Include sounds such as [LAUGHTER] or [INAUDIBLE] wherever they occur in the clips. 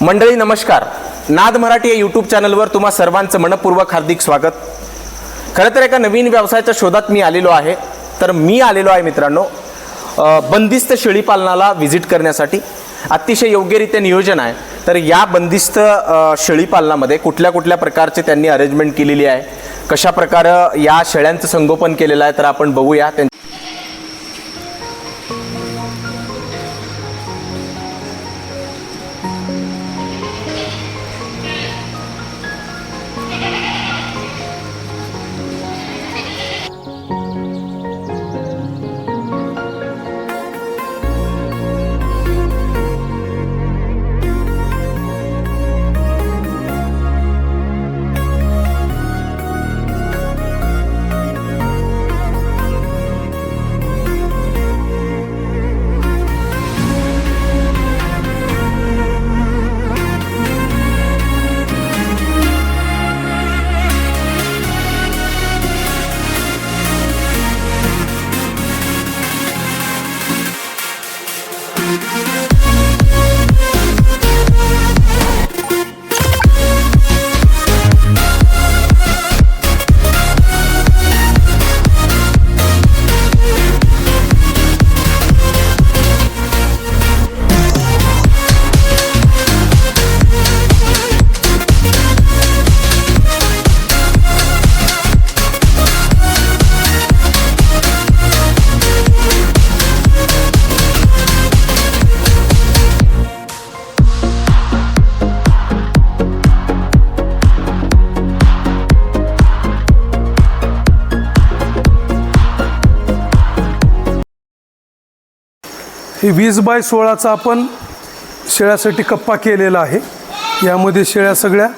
मंडळी नमस्कार. नाद मराठी या यूट्यूब चॅनलवर तुम्हा सर्वांचं मनपूर्वक हार्दिक स्वागत. खरं तर एका नवीन व्यवसायाच्या शोधात मी आलेलो आहे. तर मी आलेलो आहे मित्रांनो बंदिस्त शेळीपालनाला व्हिजिट करण्यासाठी. अतिशय योग्यरित्या नियोजन आहे. तर या बंदिस्त शेळीपालनामध्ये कुठल्या कुठल्या प्रकारचे त्यांनी अरेंजमेंट केलेली आहे? कशा प्रकारे या शेळ्यांचं संगोपन केलेलं आहे? तर आपण बघूया. त्यां हे वीस बाय सोळाचा आपण शेळ्यासाठी कप्पा केलेला आहे. यामध्ये शेळ्या सगळ्या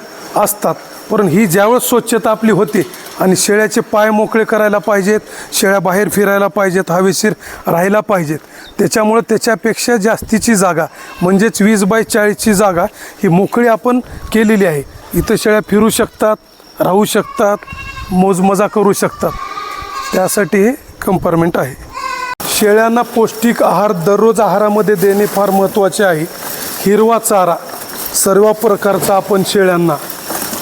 असतात. पण ही ज्यावेळेस स्वच्छता आपली होते आणि शेळ्याचे पाय मोकळे करायला पाहिजेत शेळ्या बाहेर फिरायला पाहिजेत हवेशीर राहायला पाहिजेत त्याच्यामुळं त्याच्यापेक्षा जास्तीची जागा म्हणजेच वीस बाय चाळीसची जागा ही मोकळी आपण केलेली आहे. इथं शेळ्या फिरू शकतात राहू शकतात मोजमजा करू शकतात. त्यासाठी हे कंपार्टमेंट आहे. शेळ्यांना पौष्टिक आहार दररोज आहारामध्ये देणे फार महत्त्वाचे आहे. हिरवा चारा सर्व प्रकारचा आपण शेळ्यांना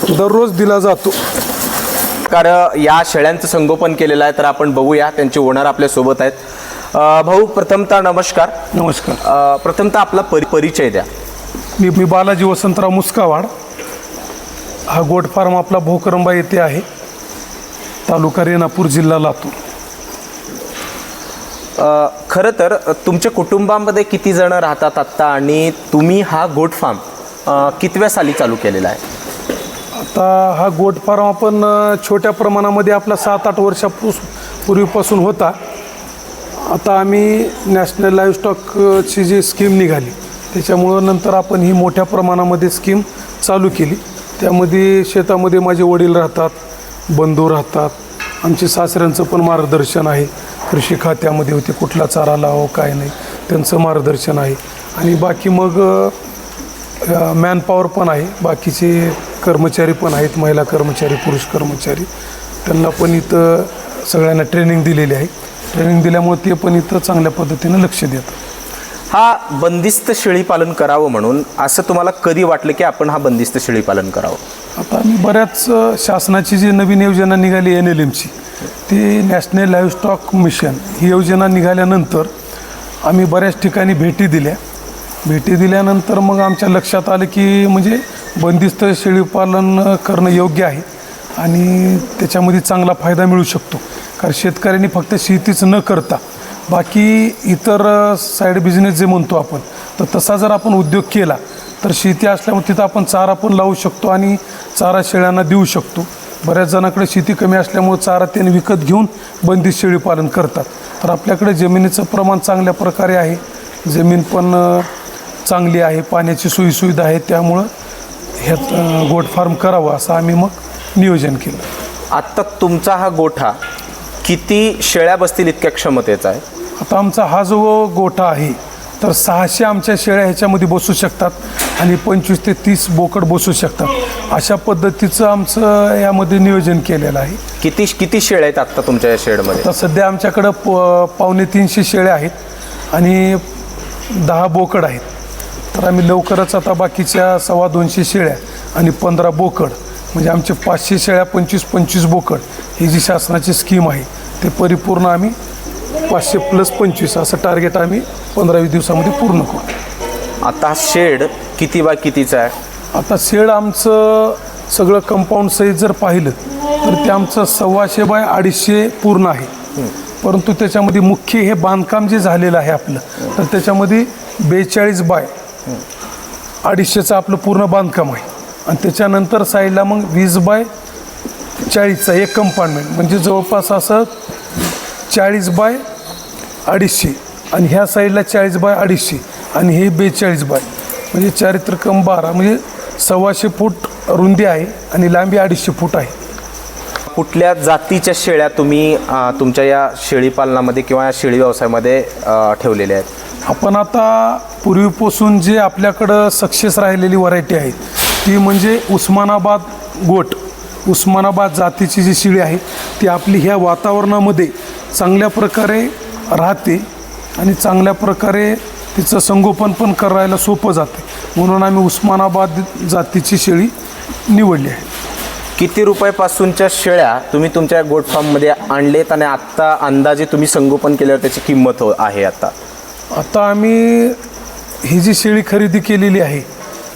दररोज दिला जातो. प्रकारे या शेळ्यांचं संगोपन केलेलं आहे तर आपण बघूया त्यांचे ओनर आपल्यासोबत आहेत. अ, भाऊ प्रथमतः नमस्कार. नमस्कार. अ, प्रथमतः आपला परि परिचय द्या. मी मी बालाजी वसंतराव मुस्कावाड. हा गोट फार्म आपला भोकरंबा येथे आहे. तालुका रेणापूर जिल्हा लातूर. खरं तर तुमच्या कुटुंबामध्ये किती जण राहतात आत्ता आणि तुम्ही हा गोट फार्म कितव्या साली चालू केलेला आहे? आता हा गोट फार्म आपण छोट्या प्रमाणामध्ये आपला सात आठ वर्षापूस पूर्वीपासून होता. आता आम्ही नॅशनल लाईव्हस्टॉकची जी स्कीम निघाली त्याच्यामुळं नंतर आपण ही मोठ्या प्रमाणामध्ये स्कीम चालू केली. त्यामध्ये शेतामध्ये माझे वडील राहतात बंधू राहतात आमचे सासऱ्यांचं पण मार्गदर्शन आहे. कृषी खात्यामध्ये होते कुठला चारा लावा काय नाही. त्यांचं मार्गदर्शन आहे. आणि बाकी मग मॅनपॉवर पण आहे. बाकीचे कर्मचारी पण आहेत महिला कर्मचारी पुरुष कर्मचारी. त्यांना पण इथं सगळ्यांना ट्रेनिंग दिलेली आहे. ट्रेनिंग दिल्यामुळे ते पण इथं चांगल्या पद्धतीनं लक्ष देतात. हा बंदिस्त शेळी पालन करावं म्हणून असं तुम्हाला कधी वाटलं की आपण हा बंदिस्त शेळी पालन करावं? आता आम्ही बऱ्याच शासनाची जी नवीन योजना निघाली एन एल एमची ते नॅशनल लाईव्हस्टॉक मिशन ही योजना निघाल्यानंतर आम्ही बऱ्याच ठिकाणी भेटी दिल्या. भेटी दिल्यानंतर मग आमच्या लक्षात आलं की म्हणजे बंदिस्त शेळीपालन करणं योग्य आहे आणि त्याच्यामध्ये चांगला फायदा मिळू शकतो. कारण शेतकऱ्यांनी फक्त शेतीच न करता बाकी इतर साईड बिझनेस जे म्हणतो आपण तर तसा जर आपण उद्योग केला तर शेती असल्यामुळे तिथं आपण चारा पण लावू शकतो आणि चारा शेळ्यांना देऊ शकतो. बऱ्याच जणांकडे शेती कमी असल्यामुळे चारा त्यांनी विकत घेऊन बंदिस्त शेळीपालन करतात. तर आपल्याकडे जमिनीचं प्रमाण चांगल्या प्रकारे आहे. जमीन पण चांगली आहे. पाण्याची सोयीसुविधा आहे. त्यामुळं ह्यात गोट फार्म करावं असं आम्ही मग नियोजन केलं. आत्ता तुमचा हा गोठा किती शेळ्या बसतील इतक्या क्षमतेचा आहे? आता आमचा हा जो गोठा आहे तर सहाशे आमच्या शेळ्या ह्याच्यामध्ये बसू शकतात आणि पंचवीस ते तीस बोकड बसू शकतात. अशा पद्धतीचं आमचं यामध्ये नियोजन केलेलं आहे. किती किती शेळ्या आहेत आत्ता तुमच्या या शेडमध्ये? आता सध्या आमच्याकडं प पावणे तीनशे शेळ्या आहेत आणि दहा बोकड आहेत. तर आम्ही लवकरच आता बाकीच्या सव्वा दोनशे शेळ्या आणि पंधरा बोकड म्हणजे आमचे पाचशे शेळ्या पंचवीस पंचवीस बोकड ही जी शासनाची स्कीम आहे ते परिपूर्ण आम्ही पाचशे प्लस पंचवीस असं टार्गेट आम्ही पंधरा वीस दिवसामध्ये पूर्ण करू. आता हा शेड किती बाय कितीचा आहे? आता शेड आमचं सगळं कंपाऊंड सहित जर पाहिलं तर ते आमचं सव्वाशे बाय अडीचशे पूर्ण आहे. परंतु त्याच्यामध्ये मुख्य हे बांधकाम जे झालेलं आहे आपलं तर त्याच्यामध्ये बेचाळीस बाय अडीचशेचं आपलं पूर्ण बांधकाम आहे. आणि त्याच्यानंतर साईडला मग वीस बाय चाळीसचा एक कंपार्टमेंट म्हणजे जवळपास असं चाळीस बाय अडीचशे आणि ह्या साईडला चाळीस बाय अडीचशे आणि हे बेचाळीस बाय. म्हणजे चारित्रकम बारा म्हणजे सव्वाशे फूट रुंदी आहे आणि लांबी अडीचशे फूट आहे. कुठल्या जातीच्या शेळ्या तुम्ही अ, तुमच्या या शेळी पालनामध्ये किंवा या शेळी व्यवसायामध्ये अ, ठेवलेल्या आहेत? आपण आता पूर्वीपासून जे आपल्याकडं सक्सेस राहिलेली व्हरायटी आहे ती म्हणजे उस्मानाबाद गोट. उस्मानाबाद जातीची जी शिळी आहे ती आपली ह्या वातावरणामध्ये चांगल्या प्रकारे राहते आणि चांगल्या प्रकारे तिचं संगोपन पण करायला सोपं जाते. म्हणून आम्ही उस्मानाबाद जातीची शेळी निवडली आहे. किती रुपयापासूनच्या शेळ्या तुम्ही तुमच्या गोट फार्ममध्ये आणलेत आणि आत्ता अंदाजे तुम्ही संगोपन केल्यावर त्याची किंमत हो आहे आता? आता आम्ही ही जी शेळी खरेदी केलेली आहे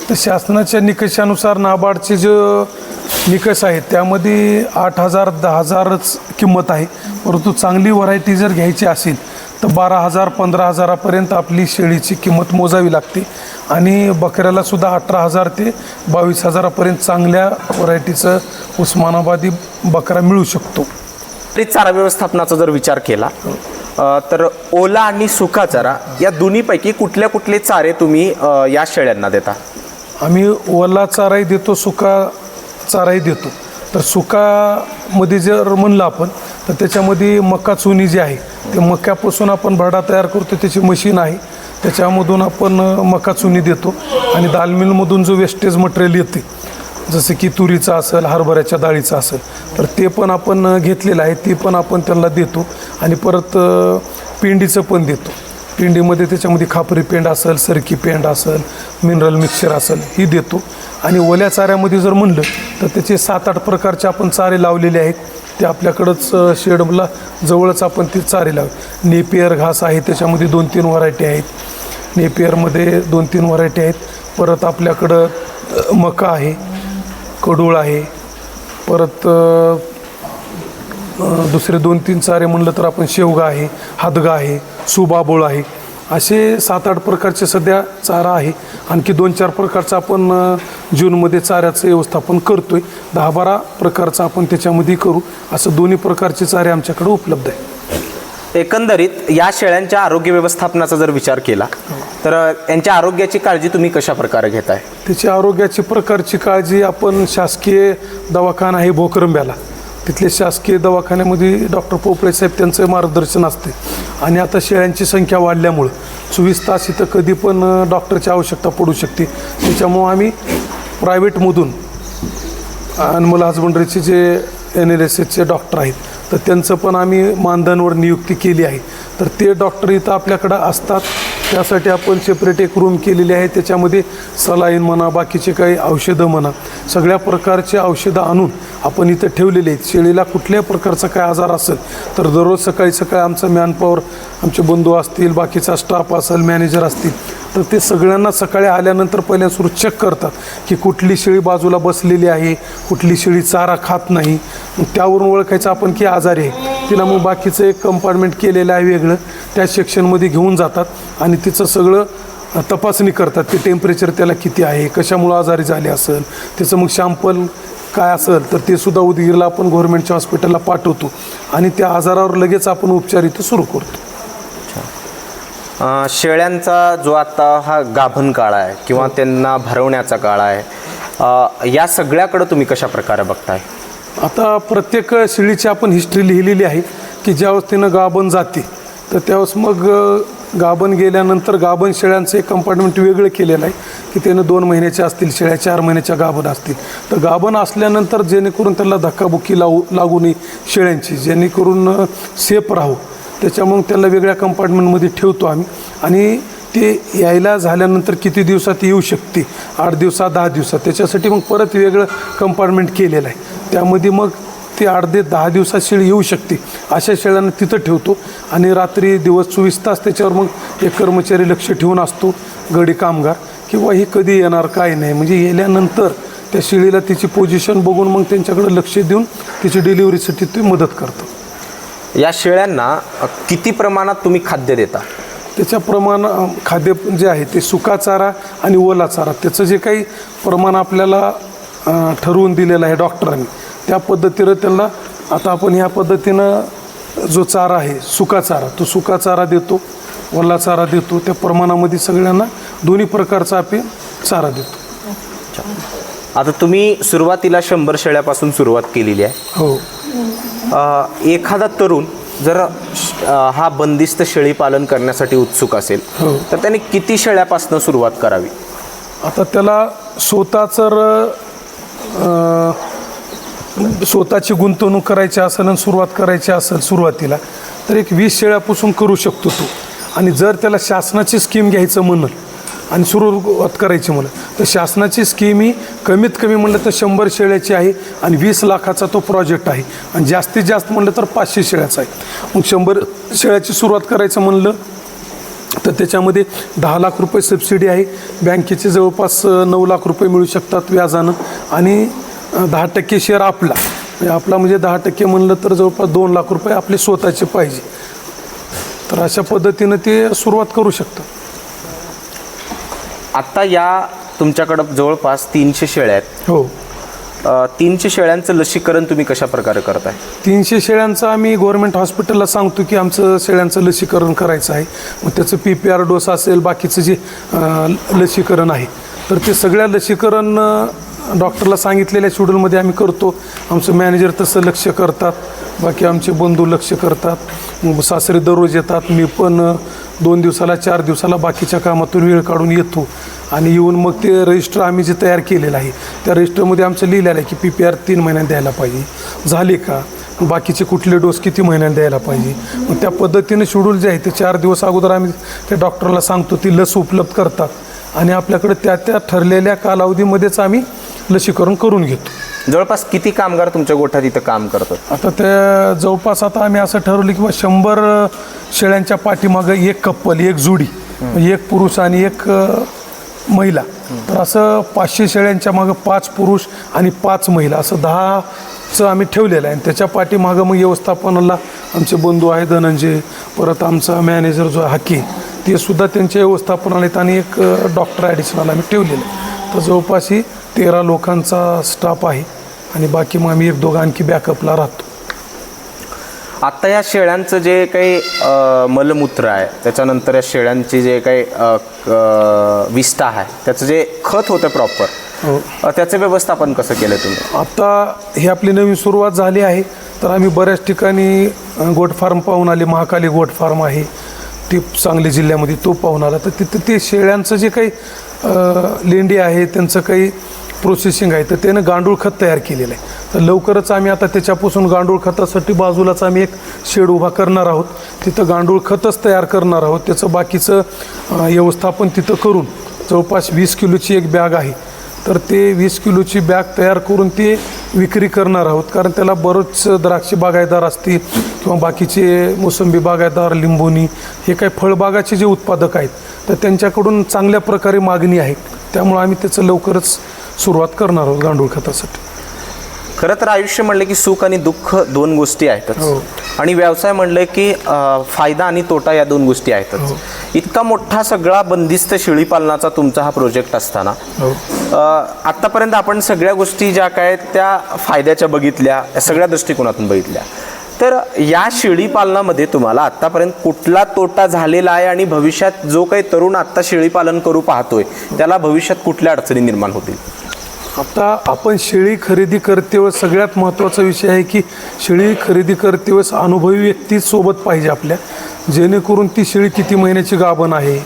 तर शासनाच्या निकषानुसार नाबार्डचे जो निकष आहेत त्यामध्ये आठ हजार दहा हजारच किंमत आहे. परंतु चांगली व्हरायटी जर घ्यायची असेल तर बारा हजार पंधरा हजारापर्यंत आपली शेळीची किंमत मोजावी लागते. आणि बकऱ्याला सुद्धा अठरा हजार ते बावीस हजारापर्यंत चांगल्या व्हरायटीचं उस्मानाबादी बकरा मिळू शकतो. तरी चारा व्यवस्थापनाचा जर विचार केला तर ओला आणि सुका चारा या दोन्हीपैकी कुठल्या कुठले चारे तुम्ही या शेळ्यांना देता? आम्ही ओला चाराही देतो सुका चाराही देतो. तर सुकामध्ये जर म्हणलं आपण तर त्याच्यामध्ये मका चुनी जी आहे ते मक्यापासून आपण भरडा तयार करतो त्याची मशीन आहे. त्याच्यामधून आपण मका चुनी देतो आणि दाल मिलमधून जो वेस्टेज मटेरियल येते जसं की तुरीचं असेल हरभऱ्याच्या डाळीचं असेल तर ते पण आपण घेतलेलं आहे ते पण आपण त्यांना देतो आणि परत पेंडीचं पण देतो. पेंडीमध्ये त्याच्यामध्ये खापरी पेंड असेल सरकी पेंड असेल मिनरल मिक्सचर असेल ही देतो. आणि ओल्या चाऱ्यामध्ये जर म्हणलं तर त्याचे सात आठ प्रकारचे आपण चारे लावलेले आहेत. ते आपल्याकडंच शेडमला शेडला जवळच आपण ते चारे लाव नेपियर घास आहे त्याच्यामध्ये दोन तीन व्हरायटी आहेत. नेपियरमध्ये दोन तीन व्हरायटी आहेत. परत आपल्याकडं मका आहे कडूळ आहे. परत दुसरे दोन तीन चारे म्हणलं तर आपण शेवगा आहे हादगा आहे सुबाबोळ आहे. असे सात आठ प्रकारचे सध्या चारा आहे. आणखी दोन चार प्रकारचं आपण जूनमध्ये चाऱ्याचं व्यवस्थापन करतोय. दहा बारा प्रकारचं आपण त्याच्यामध्ये करू. असं दोन्ही प्रकारचे चारे आमच्याकडे उपलब्ध आहे एकंदरीत या शेळ्यांच्या आरोग्य व्यवस्थापनाचा जर विचार केला तर यांच्या आरोग्याची काळजी तुम्ही कशा प्रकारे घेताय? त्याची आरोग्याची प्रकारची काळजी आपण शासकीय दवाखाना आहे भोकरंब्याला. तिथले शासकीय दवाखान्यामध्ये डॉक्टर पोपळे साहेब त्यांचं मार्गदर्शन असते. आणि आता शेळ्यांची संख्या वाढल्यामुळं चोवीस तास इथं कधी पण डॉक्टरची आवश्यकता पडू शकते. त्याच्यामुळं आम्ही प्रायव्हेटमधून अनमल हजबंडरीचे जे एन एल एस एसचे डॉक्टर आहेत तर त्यांचं पण आम्ही मानधनवर नियुक्ती केली आहे. तर ते डॉक्टर इथं आपल्याकडं असतात. त्यासाठी आपण सेपरेट एक रूम केलेली आहे. त्याच्यामध्ये सलाईन म्हणा बाकीचे काही औषधं म्हणा सगळ्या प्रकारचे औषधं आणून आपण इथं ठेवलेले आहेत. शेळीला कुठल्याही प्रकारचा काय आजार असेल तर दररोज सकाळी सकाळी आमचं मॅनपॉवर आमचे बंधू असतील बाकीचा स्टाफ असेल मॅनेजर असतील तर ते सगळ्यांना सकाळी आल्यानंतर पहिल्या सुरू चेक करतात की कुठली शेळी बाजूला बसलेली आहे कुठली शेळी चारा खात नाही. त्यावरून ओळखायचं आपण की आजारी आहे. तिला मग बाकीचं एक कंपार्टमेंट केलेलं आहे वेगळं. त्या सेक्शनमध्ये घेऊन जातात आणि तिचं सगळं तपासणी करतात की टेम्परेचर त्याला किती आहे कशामुळं आजारी झाले असेल त्याचं मग शॅम्पल काय असेल तर ते सुद्धा उदगीरला आपण गव्हर्नमेंटच्या हॉस्पिटलला पाठवतो. आणि त्या आजारावर लगेच आपण उपचार इथं सुरू करतो. शेळ्यांचा जो आता हा गाभण काळ आहे किंवा त्यांना भरवण्याचा काळ आहे या सगळ्याकडे तुम्ही कशा प्रकारे बघताय? आता प्रत्येक शेळीची आपण हिस्ट्री लिहिलेली आहे की ज्यावेळेस तिनं गाभण जाते तर त्यावेळेस मग गाभण गेल्यानंतर गाभण शेळ्यांचं एक कंपार्टमेंट वेगळं केलेलं आहे की त्यानं दोन महिन्याच्या असतील शेळ्या चार महिन्याच्या गाभण असतील. तर गाभण असल्यानंतर जेणेकरून त्याला धक्काबुक्की लावू लागू नये शेळ्यांची जेणेकरून सेफ राहू. त्याच्यामुळे त्याला वेगळ्या कंपार्टमेंटमध्ये ठेवतो आम्ही. आणि ते यायला झाल्यानंतर किती दिवसात येऊ शकते? आठ दिवसात दहा दिवसात. त्याच्यासाठी मग परत वेगळं कंपार्टमेंट केलेलं आहे. त्यामध्ये मग ते आठ ते दहा दिवसात शेळी येऊ शकते. अशा शेळ्यांना तिथं ठेवतो आणि रात्री दिवस चोवीस तास त्याच्यावर मग एक कर्मचारी लक्ष ठेवून असतो गडी कामगार. किंवा ही कधी येणार काय नाही. म्हणजे येल्यानंतर त्या शेळीला तिची पोझिशन बघून मग त्यांच्याकडे लक्ष देऊन तिची डिलिव्हरीसाठी ते मदत करतो. या शेळ्यांना किती प्रमाणात तुम्ही खाद्य देता? त्याच्या प्रमाण खाद्य जे आहे ते सुका चारा आणि ओला चारा. त्याचं जे काही प्रमाण आपल्याला ठरवून दिलेलं आहे डॉक्टरांनी त्या पद्धतीनं त्यांना आता आपण ह्या पद्धतीनं जो चारा आहे सुका चारा तो सुका चारा देतो ओला चारा देतो त्या प्रमाणामध्ये सगळ्यांना दोन्ही प्रकारचा आपण चारा देतो. आता तुम्ही सुरुवातीला शंभर शेळ्यापासून सुरुवात केलेली आहे. हो. एखादा तरुण जर हा बंदिस्त शेळी पालन करण्यासाठी उत्सुक असेल हो. तर त्याने किती शेळ्यापासून सुरुवात करावी? आता त्याला स्वतः जर स्वतःची गुंतवणूक करायची असेल आणि सुरुवात करायची असेल सुरुवातीला तर एक वीस शेळ्यापासून करू शकतो तो. आणि जर त्याला शासनाची स्कीम घ्यायचं म्हणलं आणि सुरुवात करायची म्हणलं तर शासनाची स्कीम ही कमीत कमी म्हणलं तर शंभर शेळ्याची आहे आणि वीस लाखाचा तो प्रोजेक्ट आहे. आणि जास्तीत जास्त म्हणलं तर पाचशे शेळ्याचा आहे. मग शंभर शेळ्याची सुरुवात करायचं म्हणलं तर त्याच्यामध्ये दहा लाख रुपये सबसिडी आहे. बँकेचे जवळपास नऊ लाख रुपये मिळू शकतात व्याजानं. आणि दहा टक्के शेअर आपला. म्हणजे आपला म्हणजे दहा टक्के म्हणलं तर जवळपास दोन लाख रुपये आपले स्वतःचे पाहिजे. तर अशा पद्धतीनं ते सुरुवात करू शकतात. आत्ता या तुमच्याकडं जवळपास तीनशे शेळ्या आहेत. हो. तीनशे शेळ्यांचं लसीकरण तुम्ही कशा प्रकारे करताय? तीनशे शेळ्यांचं आम्ही गव्हर्मेंट हॉस्पिटलला सांगतो की आमचं शेळ्यांचं लसीकरण करायचं आहे. मग त्याचं पी पी आर डोस असेल बाकीचं जे लसीकरण आहे. तर ते सगळ्या लसीकरण डॉक्टरला सांगितलेल्या शेड्यूलमध्ये आम्ही करतो. आमचं मॅनेजर तसं लक्ष करतात. बाकी आमचे बंधू लक्ष करतात. मग सासरे दररोज येतात. मी पण दोन दिवसाला चार दिवसाला बाकीच्या कामातून वेळ काढून येतो. आणि येऊन मग ते रजिस्टर आम्ही जे तयार केलेलं आहे त्या रजिस्टरमध्ये आमचं लिहिलेलं आहे की पी पी आर तीन महिन्यात द्यायला पाहिजे. झाले का? बाकीचे कुठले डोस किती महिन्यात द्यायला पाहिजे? मग त्या पद्धतीने शेड्यूल जे आहे ते चार दिवस अगोदर आम्ही त्या डॉक्टरला सांगतो ती लस उपलब्ध करतात. आणि आपल्याकडे त्या त्या ठरलेल्या कालावधीमध्येच आम्ही लसीकरण करून घेतो. जवळपास किती कामगार तुमच्या गोठ्यात इथं काम करतात? आता त्या जवळपास आता आम्ही असं ठरवलं की बा शंभर शेळ्यांच्या पाठीमागं एक कप्पल एक जोडी म्हणजे एक पुरुष आणि एक अ, महिला. तर असं पाचशे शेळ्यांच्या मागं पाच पुरुष आणि पाच महिला असं दहाचं आम्ही ठेवलेलं आहे. आणि त्याच्या पाठीमागं मग व्यवस्थापनाला आमचे बंधू आहे धनंजय परत आमचा मॅनेजर जो आहे हाके ते सुद्धा त्यांच्या व्यवस्थापनाला आहेत आणि एक डॉक्टर ॲडिशनल आम्ही ठेवलेलं आहे. तर जवळपास ही तेरा लोकांचा स्टाफ आहे आणि बाकी मग आम्ही एक दोघं आणखी बॅकअपला राहतो. आत्ता या शेळ्यांचं जे काही अ, मलमूत्र आहे त्याच्यानंतर या शेळ्यांची जे काही अ, क- विष्ठा आहे त्याचं जे खत होतं प्रॉपर हो. त्याचं व्यवस्थापन कसं केलं तुम्ही? आता ही आपली नवीन सुरुवात झाली आहे तर आम्ही बऱ्याच ठिकाणी अ, गोट फार्म पाहून आले महाकाली गोट फार्म आहे ते सांगली जिल्ह्यामध्ये तो पाहून आला. तर तिथं ते शेळ्यांचं जे काही लेंडी आहे त्यांचं काही प्रोसेसिंग आहे तर त्यानं गांडूळ खत तयार केलेलं आहे. तर लवकरच आम्ही आता त्याच्यापासून गांडूळ खतासाठी बाजूलाच आम्ही एक शेड उभा करणार आहोत. तिथं गांडूळ खतच तयार करणार आहोत. त्याचं बाकीचं व्यवस्थापन तिथं करून जवळपास वीस किलोची एक बॅग आहे. तर ते वीस किलोची बॅग तयार करून ते विक्री करणार आहोत. कारण त्याला बरंच द्राक्ष बागायतदार असतील किंवा बाकीचे मोसंबी बागायतदार लिंबोनी हे काही फळबागाचे जे उत्पादक आहेत तर त्यांच्याकडून चांगल्या प्रकारे मागणी आहे. त्यामुळं आम्ही त्याचं लवकरच सुरुवात करणार आहोत गांडूळ खतासाठी. खरं तर आयुष्य म्हणलं की सुख आणि दुःख दोन गोष्टी आहेतच. हो. आणि व्यवसाय म्हणलं की फायदा आणि तोटा या दोन गोष्टी आहेतच. इतका मोठा सगळा बंदिस्त शेळी पालनाचा तुमचा हा प्रोजेक्ट असताना हो. अ, आत्तापर्यंत आपण सगळ्या गोष्टी ज्या काय आहेत त्या फायद्याच्या बघितल्या या सगळ्या दृष्टिकोनातून बघितल्या. तर या शेळी पालनामध्ये तुम्हाला आत्तापर्यंत कुठला तोटा झालेला आहे आणि भविष्यात जो काही तरुण आत्ता शेळी पालन करू पाहतोय त्याला भविष्यात कुठल्या अडचणी निर्माण होतील? आता आपण शेळी खरेदी करते वेळेस सगळ्यात महत्त्वाचा विषय आहे की शेळी खरेदी करते वेळेस अनुभवी व्यक्ती सोबत पाहिजे आपल्या. जेणेकरून ती शेळी किती महिन्याची गाभण आहे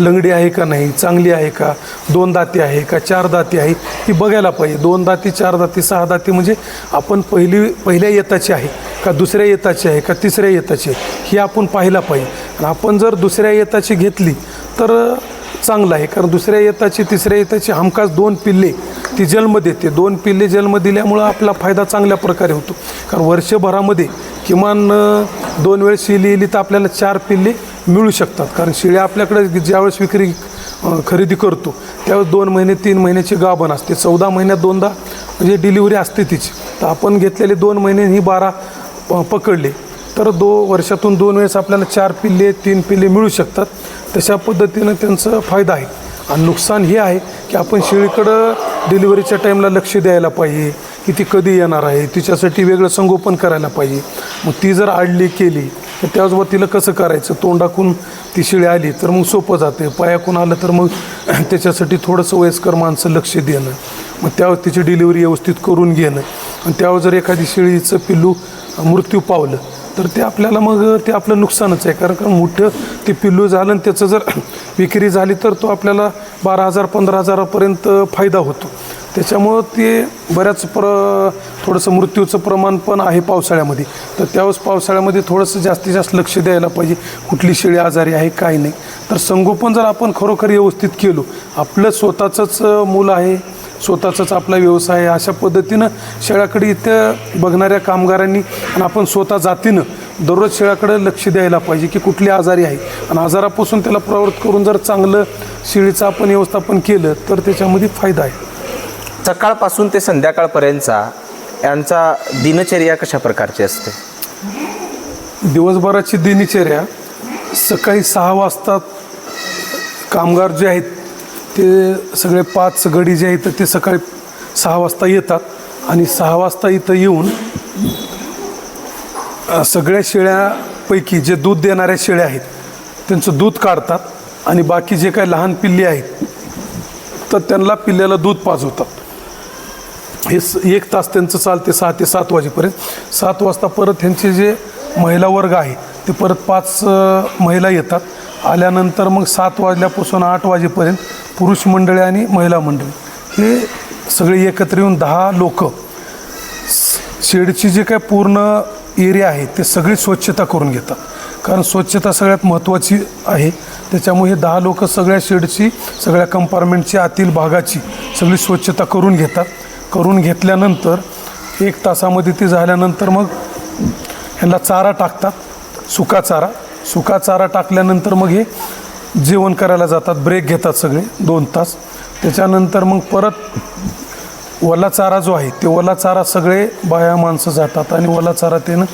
लंगडी आहे का नाही चांगली आहे का दोन दाती आहे का चार दाती आहे ही बघायला पाहिजे. दोन दाती चार दाती सहा दाती म्हणजे आपण पहिली पहिल्या येताची आहे का दुसऱ्या येताची आहे का तिसऱ्या येताची आहे ही आपण पाहायला पाहिजे. आणि आपण जर दुसऱ्या येताची घेतली तर चांगलं आहे. कारण दुसऱ्या येताची तिसऱ्या येताची हमखास दोन पिल्ले ती जन्म देते दोन पिल्ले जन्म दिल्यामुळं आपला फायदा चांगल्या प्रकारे होतो. कारण वर्षभरामध्ये किमान दोन वेळेस शिळी येली तर आपल्याला चार पिल्ले मिळू शकतात. कारण शिळ्या आपल्याकडे ज्यावेळेस विक्री खरेदी करतो त्यावेळेस दोन महिने तीन महिन्याची गाभण असते. चौदा महिन्यात दोनदा म्हणजे डिलिव्हरी असते तिची. तर आपण घेतलेले दोन महिने ही बारा प- पकडले. तर दो वर्षातून दोन वेळेस आपल्याला चार पिल्ले तीन पिल्ले मिळू शकतात. तशा पद्धतीनं त्यांचा फायदा आहे. आणि नुकसान हे आहे की आपण शेळीकडं डिलिव्हरीच्या टाईमला लक्ष द्यायला पाहिजे की ती कधी येणार आहे तिच्यासाठी वेगळं संगोपन करायला पाहिजे. मग ती जर आडली केली तर त्याचबरोबर तिला कसं करायचं? तोंडाकून ती शिळी आली तर मग सोपं जाते. पायाकून आलं तर मग [CLEARS THROAT] त्याच्यासाठी थोडंसं वयस्कर माणसं लक्ष देणं. मग त्यावर तिची डिलिव्हरी व्यवस्थित करून घेणं. आणि त्यावर जर एखादी शिळीचं पिल्लू मृत्यू पावलं तर ते आपल्याला मग ते आपलं नुकसानच आहे. कारण का मोठं ते पिल्लू झालं आणि त्याचं जर [CLEARS THROAT] विक्री झाली तर तो आपल्याला बारा हजार पंधरा हजारापर्यंत फायदा होतो. त्याच्यामुळं ते बऱ्याच प्र थोडंसं मृत्यूचं प्रमाण पण आहे पावसाळ्यामध्ये. तर त्यावेळेस पावसाळ्यामध्ये थोडंसं जास्तीत जास्त लक्ष द्यायला पाहिजे. कुठली शेळी आजारी आहे काय नाही. तर संगोपन जर आपण खरोखर व्यवस्थित केलो आपलं स्वतःचंच मूल आहे स्वतःचाच आपला व्यवसाय आहे. अशा पद्धतीनं शेळ्याकडे इथं बघणाऱ्या कामगारांनी आणि आपण स्वतः जातीनं दररोज शेळ्याकडे लक्ष द्यायला पाहिजे की कुठली आजारी आहे. आणि आजारापासून त्याला प्रवृत्त करून जर चांगलं शेळीचं आपण व्यवस्थापन केलं तर त्याच्यामध्ये फायदा आहे. सकाळपासून ते संध्याकाळपर्यंतचा यांचा दिनचर्या कशा प्रकारची असते? दिवसभराची दिनचर्या सकाळी सहा वाजता कामगार जे आहेत ते सगळे पाच गडी जे आहेत ते सकाळी सहा वाजता येतात आणि सहा वाजता इथं येऊन सगळ्या शेळ्यापैकी जे दूध देणाऱ्या शेळ्या आहेत त्यांचं दूध काढतात आणि बाकी जे काही लहान पिल्ली आहेत तर त्यांना पिल्ल्याला दूध पाजवतात. हे स एक तास त्यांचं चालते सहा ते सात वाजेपर्यंत. सात वाजता परत ह्यांचे जे महिला वर्ग आहे ते परत पाच महिला येतात. आल्यानंतर मग सात वाजल्यापासून आठ वाजेपर्यंत पुरुष मंडळी आणि महिला मंडळी. हे सगळे एकत्र येऊन दहा लोक. शेडची जे काय पूर्ण एरिया आहे ते सगळी स्वच्छता करून घेतात. कारण स्वच्छता सगळ्यात महत्त्वाची आहे. त्याच्यामुळे हे दहा लोक सगळ्या शेडची सगळ्या कंपार्टमेंटची आतील भागाची सगळी स्वच्छता करून घेतात. करून घेतल्यानंतर एक तासामध्ये ती झाल्यानंतर मग ह्यांना चारा टाकतात. सुका चारा. सुका चारा टाकल्यानंतर मग हे जेवण करायला जातात ब्रेक घेतात सगळे दोन तास. त्याच्यानंतर मग परत ओला चारा जो आहे ते ओला चारा सगळे बाया माणसं जातात आणि ओला चारा त्यानं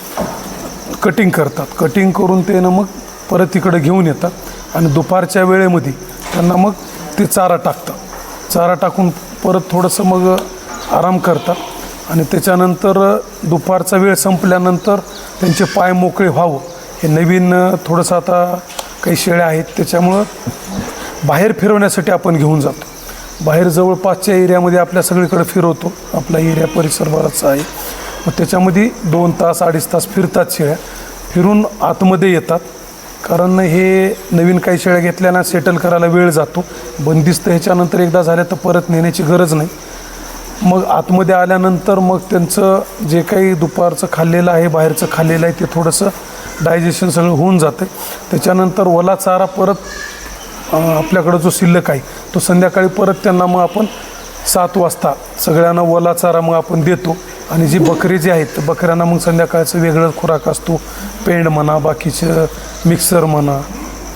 कटिंग करतात. कटिंग करून त्यानं मग परत इकडं घेऊन येतात आणि दुपारच्या वेळेमध्ये त्यांना मग ते चारा टाकतात. चारा टाकून परत थोडंसं मग आराम करतात आणि त्याच्यानंतर दुपारचा वेळ संपल्यानंतर त्यांचे पाय मोकळे व्हावं. हे नवीन थोडंसं आता काही शेळ्या आहेत त्याच्यामुळं बाहेर फिरवण्यासाठी आपण घेऊन जातो. बाहेर जवळपासच्या एरियामध्ये आपल्या सगळीकडे फिरवतो. आपला एरिया परिसर बराचसा आहे. मग त्याच्यामध्ये दोन तास अडीच तास फिरतात शेळ्या. फिरून आतमध्ये येतात. कारण हे नवीन काही शेळ्या घेतल्यानं सेटल करायला वेळ जातो. बंदिस्त ह्याच्यानंतर एकदा झाल्या तर परत नेण्याची गरज नाही. मग आतमध्ये आल्यानंतर मग त्यांचं जे काही दुपारचं खाल्लेलं आहे बाहेरचं खाल्लेलं आहे ते थोडंसं डायजेशन सगळं होऊन जातं. त्याच्यानंतर ओला चारा परत आपल्याकडं जो शिल्लक आहे तो संध्याकाळी परत त्यांना मग आपण सात वाजता सगळ्यांना ओला चारा मग आपण देतो. आणि जी बकरी जी आहेत बकऱ्यांना मग संध्याकाळचं वेगळं खुराक असतो. पेंड म्हणा बाकीचं मिक्सर म्हणा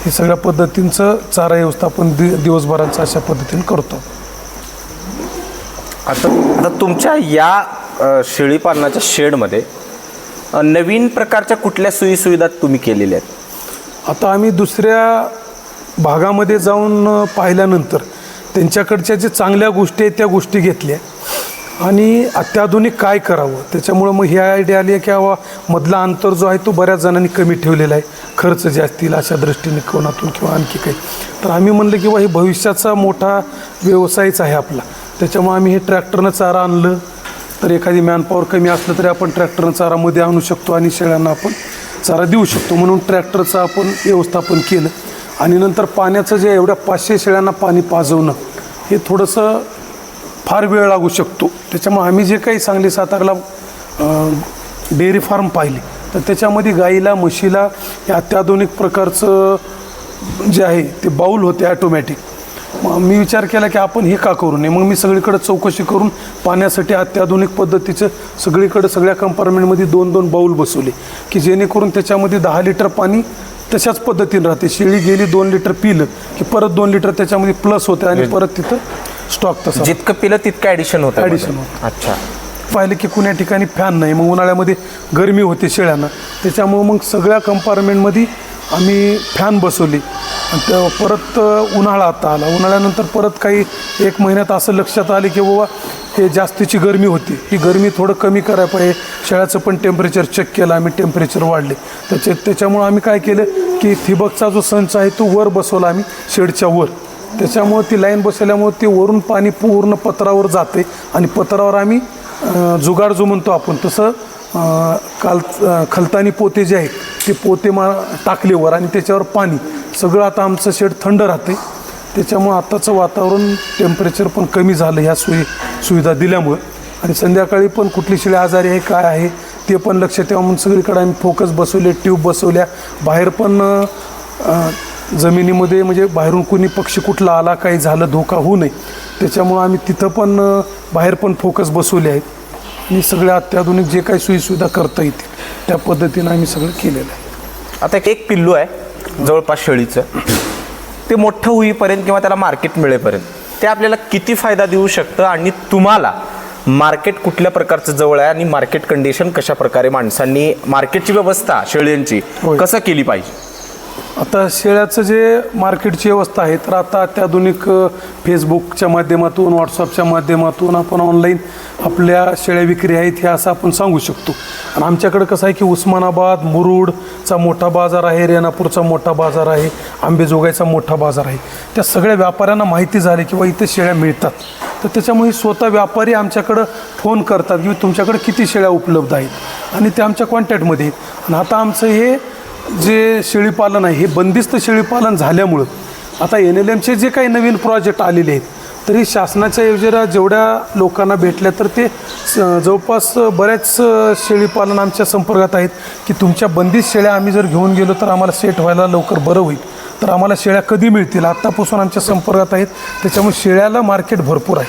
हे सगळ्या पद्धतींचं चारा व्यवस्थापन दि दिवसभराचं अशा पद्धतीने करतो. आता आता तुमच्या या शेळीपालनाच्या शेडमध्ये नवीन प्रकारच्या कुठल्या सोयीसुविधा तुम्ही केलेल्या आहेत? आता आम्ही दुसऱ्या भागामध्ये जाऊन पाहिल्यानंतर त्यांच्याकडच्या जे चांगल्या गोष्टी आहेत त्या गोष्टी घेतल्या. आणि अत्याधुनिक काय करावं? त्याच्यामुळं मग ही आयडिया आली आहे की बाबा मधला अंतर जो आहे तो बऱ्याच जणांनी कमी ठेवलेला आहे. खर्च जे असतील अशा दृष्टीने कोणातून किंवा आणखी काही. तर आम्ही म्हणलं की बा हे भविष्याचा मोठा व्यवसायच आहे आपला. त्याच्यामुळे आम्ही हे ट्रॅक्टरनं चारा आणलं. तर एखादी मॅनपॉवर कमी असलं तरी आपण ट्रॅक्टर चारामध्ये आणू शकतो आणि शेळ्यांना आपण चारा देऊ शकतो. म्हणून ट्रॅक्टरचं आपण व्यवस्थापन केलं. आणि नंतर पाण्याचं जे एवढ्या पाचशे शेळ्यांना पाणी पाजवणं हे थोडंसं फार वेळ लागू शकतो. त्याच्यामुळे आम्ही जे काही सांगली सातारला डेअरी फार्म पाहिले तर त्याच्यामध्ये गाईला म्हशीला हे अत्याधुनिक प्रकारचं जे आहे ते बाऊल होते ॲटोमॅटिक मग मी विचार केला की आपण हे का करू नये? मग मी सगळीकडे चौकशी करून पाण्यासाठी अत्याधुनिक पद्धतीचं सगळीकडे सगळ्या कंपार्टमेंटमध्ये दोन दोन बाऊल बसवले की जेणेकरून त्याच्यामध्ये दहा लिटर पाणी तशाच पद्धतीने राहते. शेळी गेली दोन लिटर पिलं की परत दोन लिटर त्याच्यामध्ये प्लस होते आणि परत तिथं स्टॉक तसा जितकं पिलं तितकं ऍडिशन होतं Addition होतं. अच्छा. पाहिलं की कुण्या ठिकाणी फॅन नाही. मग उन्हाळ्यामध्ये गरमी होते शेळ्यांना. त्याच्यामुळं मग सगळ्या कंपार्टमेंटमध्ये आम्ही फॅन बसवली. आणि तर परत उन्हाळा आता आला. उन्हाळ्यानंतर परत काही एक महिन्यात असं लक्षात आले की बाबा हे जास्तीची गरमी होती. ही गरमी थोडं कमी करायला पाहिजे. शेळ्याचं पण टेम्परेचर चेक केलं आम्ही टेम्परेचर वाढले. त्याच्या त्याच्यामुळं आम्ही काय केलं की थिबकचा जो संच आहे तो वर बसवला आम्ही शेडच्या वर. त्याच्यामुळं ती लाईन बसवल्यामुळं ते वरून पाणी पूर्ण पत्रावर जाते आणि पत्रावर आम्ही जुगाड जो म्हणतो आपण. तसं काल खलतानी पोते जे आहेत ते पोते मा टाकले वर आणि त्याच्यावर पाणी. सगळं आता आमचं शेड थंड राहते त्याच्यामुळं आत्ताचं वातावरण टेम्परेचर पण कमी झालं ह्या सोयी सुविधा दिल्यामुळं. आणि संध्याकाळी पण कुठली शिळे आजारी आहे काय आहे ते पण लक्ष ठेवा म्हणून सगळीकडे आम्ही फोकस बसवले ट्यूब बसवल्या. बाहेर पण जमिनीमध्ये म्हणजे बाहेरून कुणी पक्षी कुठला आला काही झालं धोका होऊ नये. त्याच्यामुळं आम्ही तिथं पण बाहेर पण फोकस बसवले आहेत. आणि सगळ्या अत्याधुनिक जे काही सोयीसुविधा करता येतील त्या पद्धतीनं आम्ही सगळं केलेलं आहे. आता एक पिल्लू आहे. जवळपास शेळीचं ते मोठं होईपर्यंत किंवा त्याला मार्केट मिळेपर्यंत ते आपल्याला किती फायदा देऊ शकतं आणि तुम्हाला मार्केट कुठल्या प्रकारचं जवळ आहे आणि मार्केट कंडिशन कशा प्रकारे माणसांनी मार्केटची व्यवस्था शेळ्यांची. कसं केली पाहिजे आता शेळ्याचं जे मार्केटची व्यवस्था आहे तर आता अत्याधुनिक फेसबुकच्या माध्यमातून व्हॉट्सअपच्या माध्यमातून आपण ऑनलाईन आपल्या शेळ्या विक्री आहेत हे असं आपण सांगू शकतो. आणि आमच्याकडे कसं आहे की उस्मानाबाद मुरुडचा मोठा बाजार आहे रेणापूरचा मोठा बाजार आहे आंबेजोगाईचा मोठा बाजार आहे. त्या सगळ्या व्यापाऱ्यांना माहिती झाली किंवा इथे शेळ्या मिळतात. तर त्याच्यामुळे स्वतः व्यापारी आमच्याकडं फोन करतात की तुमच्याकडे किती शेळ्या उपलब्ध आहेत? आणि ते आमच्या कॉन्टॅक्टमध्ये आहेत. आणि आता आमचं हे जे शेळीपालन आहे हे बंदिस्त शेळीपालन झाल्यामुळं आता एन एल एमचे जे काही नवीन प्रोजेक्ट आलेले आहेत तरी शासनाच्या योजना जेवढ्या लोकांना भेटल्या तर ते स- जवळपास बऱ्याच शेळीपालन आमच्या संपर्कात आहेत की तुमच्या बंदिस्त शेळ्या आम्ही जर घेऊन गेलो तर आम्हाला सेट व्हायला लवकर बरं होईल. तर आम्हाला शेळ्या कधी मिळतील? आत्तापासून आमच्या संपर्कात आहेत त्याच्यामुळे शेळ्याला मार्केट भरपूर आहे.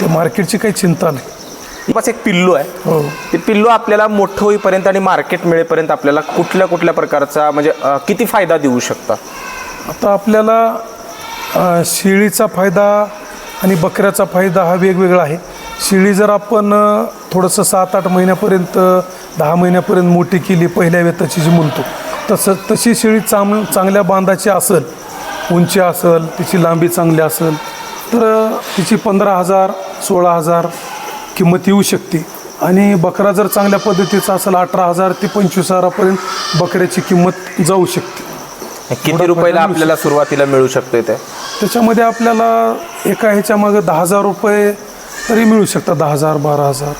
त्या मार्केटची काही चिंता नाही. बस एक पिल्लू आहे. हो. ते पिल्लू आपल्याला मोठं होईपर्यंत आणि मार्केट मिळेपर्यंत आपल्याला कुठल्या कुठल्या प्रकारचा म्हणजे अं, किती फायदा देऊ शकता? आता आपल्याला अ, शेळीचा फायदा आणि बकऱ्याचा फायदा हा वेगवेगळा आहे. शेळी जर आपण अ, थोडंसं सात आठ महिन्यापर्यंत दहा महिन्यापर्यंत मोठी केली पहिल्या वेताची जी म्हणतो तसं तशी शेळी चांग चांगल्या बांधाची असेल उंची असेल तिची लांबी चांगली असेल तर तिची पंधरा हजार सोळा हजार किंमत येऊ शकते. आणि बकरा जर चांगल्या पद्धतीचा असेल अठरा हजार ते पंचवीस हजारापर्यंत बकऱ्याची किंमत जाऊ शकते. किती रुपयाला आपल्याला सुरुवातीला मिळू शकते ते त्याच्यामध्ये आपल्याला एका ह्याच्या मागे दहा हजार रुपये तरी मिळू शकतात दहा हजार बारा हजार.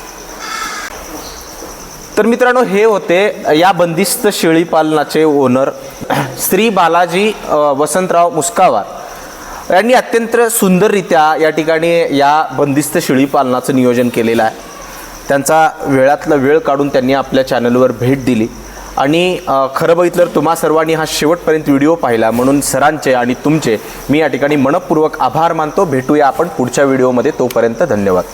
तर मित्रांनो हे होते या बंदिस्त शेळी पालनाचे ओनर [CLEARS THROAT] श्री बालाजी वसंतराव मुस्कावार. यांनी अत्यंत सुंदररित्या या ठिकाणी या बंदिस्त शेळी पालनाचं नियोजन केलेलं आहे. त्यांचा वेळातला वेळ काढून त्यांनी आपल्या चॅनलवर भेट दिली. आणि खरं बघितलं तुम्हा सर्वांनी हा शेवटपर्यंत व्हिडिओ पाहिला. म्हणून सरांचे आणि तुमचे मी या ठिकाणी मनपूर्वक आभार मानतो. भेटूया आपण पुढच्या व्हिडिओमध्ये. तोपर्यंत धन्यवाद.